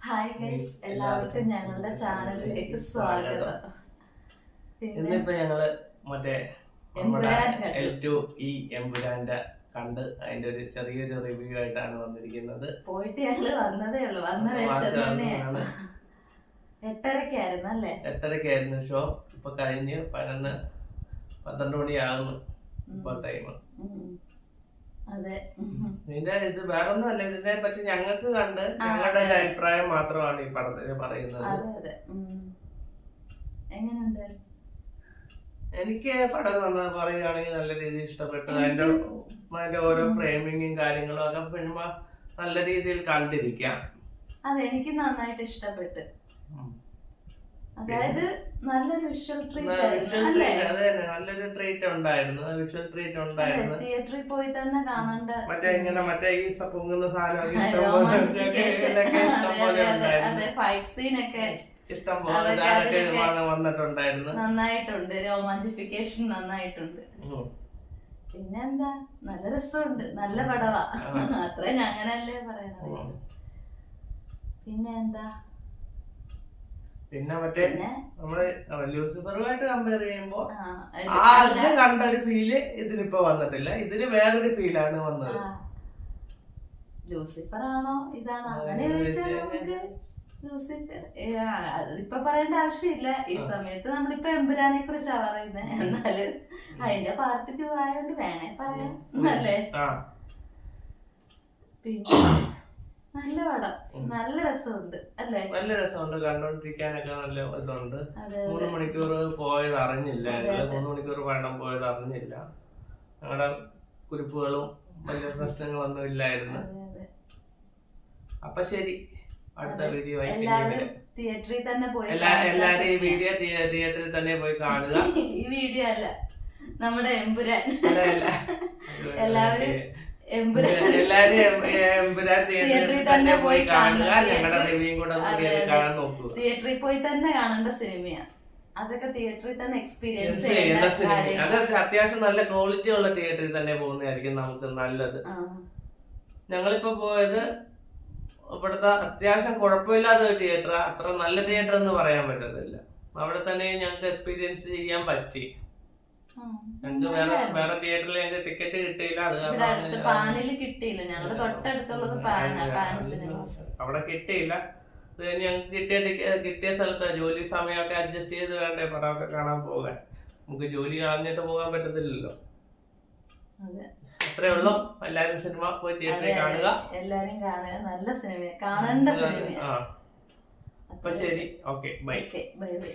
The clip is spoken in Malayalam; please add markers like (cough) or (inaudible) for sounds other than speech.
ഹായ് ഗൈസ് എല്ലാവർക്കും ഞങ്ങളുടെ ചാനലിലേക്ക് സ്വാഗതം. ഇന്നിപ്പോ ഞങ്ങൾ മറ്റേ ഈ എമ്പുരാന്റെ കണ്ട് അതിന്റെ ഒരു ചെറിയൊരു റിവ്യൂ ആയിട്ടാണ് വന്നിരിക്കുന്നത്. പോയിട്ട് ഞങ്ങൾ വന്നതേ ഉള്ളൂ. വന്ന വേഷം തന്നെയാ. ആണ്. എട്ടരക്കായിരുന്നു അല്ലേ എട്ടരക്കായിരുന്നു ഷോ. ഇപ്പൊ കഴിഞ്ഞ് പതിനൊന്ന് പന്ത്രണ്ട് മണിയാകുന്നു ഇപ്പൊ ടൈം. ഇതിന്റെ ഇത് വേറൊന്നും അല്ല ഇതിനെ പറ്റി ഞങ്ങൾക്ക് കണ്ട് ഞങ്ങളുടെ ഒരു അഭിപ്രായം മാത്രമാണ് ഈ പടത്തിന് പറയുന്നത്. എങ്ങനെയുണ്ട്? എനിക്ക് പടം നന്നാ പറയുകയാണെങ്കിൽ നല്ല രീതിയിൽ ഇഷ്ടപ്പെട്ടു. അതിന്റെ അതിന്റെ ഓരോ ഫ്രെയിമിങ്ങും കാര്യങ്ങളും ഒക്കെ സിനിമ നല്ല രീതിയിൽ കണ്ടിരിക്കാം. അതെ എനിക്ക് നന്നായിട്ട് ഇഷ്ടപ്പെട്ടു. അതായത് നല്ലൊരു വിഷ്വൽ ട്രീറ്റ് അല്ലേ? നല്ലൊരു ട്രീറ്റ് ഉണ്ടായിരുന്നു. വിഷ്വൽ ട്രീറ്റ് ഉണ്ടായിരുന്നു. തിയേറ്ററിൽ പോയി തന്നെ കാണണ്ട മറ്റേ ഇങ്ങനെ മറ്റേ ഈ പൊങ്ങുന്ന സാധനം ഫൈറ്റ് സീനൊക്കെ ഇഷ്ടം പോലെ വന്നിട്ടുണ്ടായിരുന്നു. നന്നായിട്ടുണ്ട്. രോമാഞ്ചിഫിക്കേഷൻ നന്നായിട്ടുണ്ട്. പിന്നെന്താ? പിന്നെ നല്ല രസമുണ്ട്. നല്ല പടവാ. അത്ര ഞങ്ങനല്ലേ പറയണത് ഉം. പിന്നെ മറ്റേ നമ്മൾ ലൂസിഫറുമായിട്ട് കമ്പയർ ചെയ്യുമ്പോ അത് കണ്ട ഒരു ഫീൽ ഇതിനിപ്പോ വന്നിട്ടില്ല. ഇതിന് വേറൊരു ഫീലാണ് വന്നത്. ലൂസിഫർ ആണോ ഇതാണോ? അങ്ങനെ ചോദിച്ചാൽ നമുക്ക് ലൂസിഫർ അതിപ്പോ പറയേണ്ട ആവശ്യമില്ല. ഈ സമയത്ത് നമ്മളിപ്പോ എമ്പുരാനെ കുറിച്ചാ പറയുന്നത് എന്നാൽ അതിന്റെ പാർട്ട് ടു ആയതുകൊണ്ട് വേണേ പറയാം. അല്ലേ? പിന്നെ പടം നല്ല രസമുണ്ട് അല്ലേ? നല്ല രസമുണ്ട്. കണ്ടോണ്ടിരിക്കാനൊക്കെ നല്ല ഇതുണ്ട്. മൂന്ന് മണിക്കൂർ പോയത് അറിഞ്ഞില്ല. മൂന്ന് മണിക്കൂർ വേണം പോയത് അറിഞ്ഞില്ല. ഞങ്ങളുടെ കുരിപ്പുകളും വലിയ പ്രശ്നങ്ങളൊന്നും ഇല്ലായിരുന്നു. അപ്പൊ ശരി. അടുത്ത വീഡിയോ തിയേറ്ററിൽ തന്നെ പോയി എല്ലാവരും എല്ലാരും ഈ വീഡിയോ തിയേറ്ററിൽ തന്നെ പോയി കാണുക. (laughs) ഈ വീഡിയോ അല്ല നമ്മുടെ എമ്പുരാൻ. (laughs) എല്ലാവരും തിയേറ്ററിൽ (laughs) തന്നെ പോയി കാണുക. തിയേറ്ററിൽ- പോയി തന്നെ കാണേണ്ട സിനിമയാ അതൊക്കെ തിയേറ്ററിൽ തന്നെ എക്സ്പീരിയൻസ് അത് അത്യാവശ്യം നല്ല ക്വാളിറ്റി ഉള്ള തിയേറ്ററിൽ തന്നെ പോകുന്നതായിരിക്കും നമുക്ക് നല്ലത്. ഞങ്ങളിപ്പോ പോയത് ഇവിടുത്തെ അത്യാവശ്യം കുഴപ്പമില്ലാത്ത ഒരു തിയേറ്റർ അത്ര നല്ല തിയേറ്റർ എന്ന് പറയാൻ പറ്റത്തില്ല. അവിടെ തന്നെ ഞങ്ങൾക്ക് എക്സ്പീരിയൻസ് ചെയ്യാൻ പറ്റി. ഞങ്ങൾക്ക് വേറെ വേറെ തിയേറ്ററിൽ ഞങ്ങൾക്ക് ടിക്കറ്റ് കിട്ടിയില്ല. അത് ഇവിടെ അടുത്ത് പാനിൽ കിട്ടിയില്ല. ഞങ്ങളുടെ തൊട്ടടുത്തുള്ളത് പാന പാൻ സിനിമാസ് അവിടെ കിട്ടിയില്ല. ഇത് ഞങ്ങൾക്ക് കിട്ടിയ കിട്ടിയ സ്ഥലത്ത് ജോലി സമയമൊക്കെ അഡ്ജസ്റ്റ് ചെയ്ത് വേണ്ടേ പടമൊക്കെ കാണാൻ പോകാൻ. നമുക്ക് ജോലി കളഞ്ഞിട്ട് പോകാൻ പറ്റത്തില്ലല്ലോ. അതെ. അത്രേ ഉള്ളൂ. എല്ലാരും സിനിമ പോയി തിയേറ്ററിൽ കാണുക. എല്ലാരും കാണുക. നല്ല സിനിമ കാണേണ്ട സിനിമ ആ. അപ്പൊ ശരി. ഓക്കെ. ബൈ. Bye bye.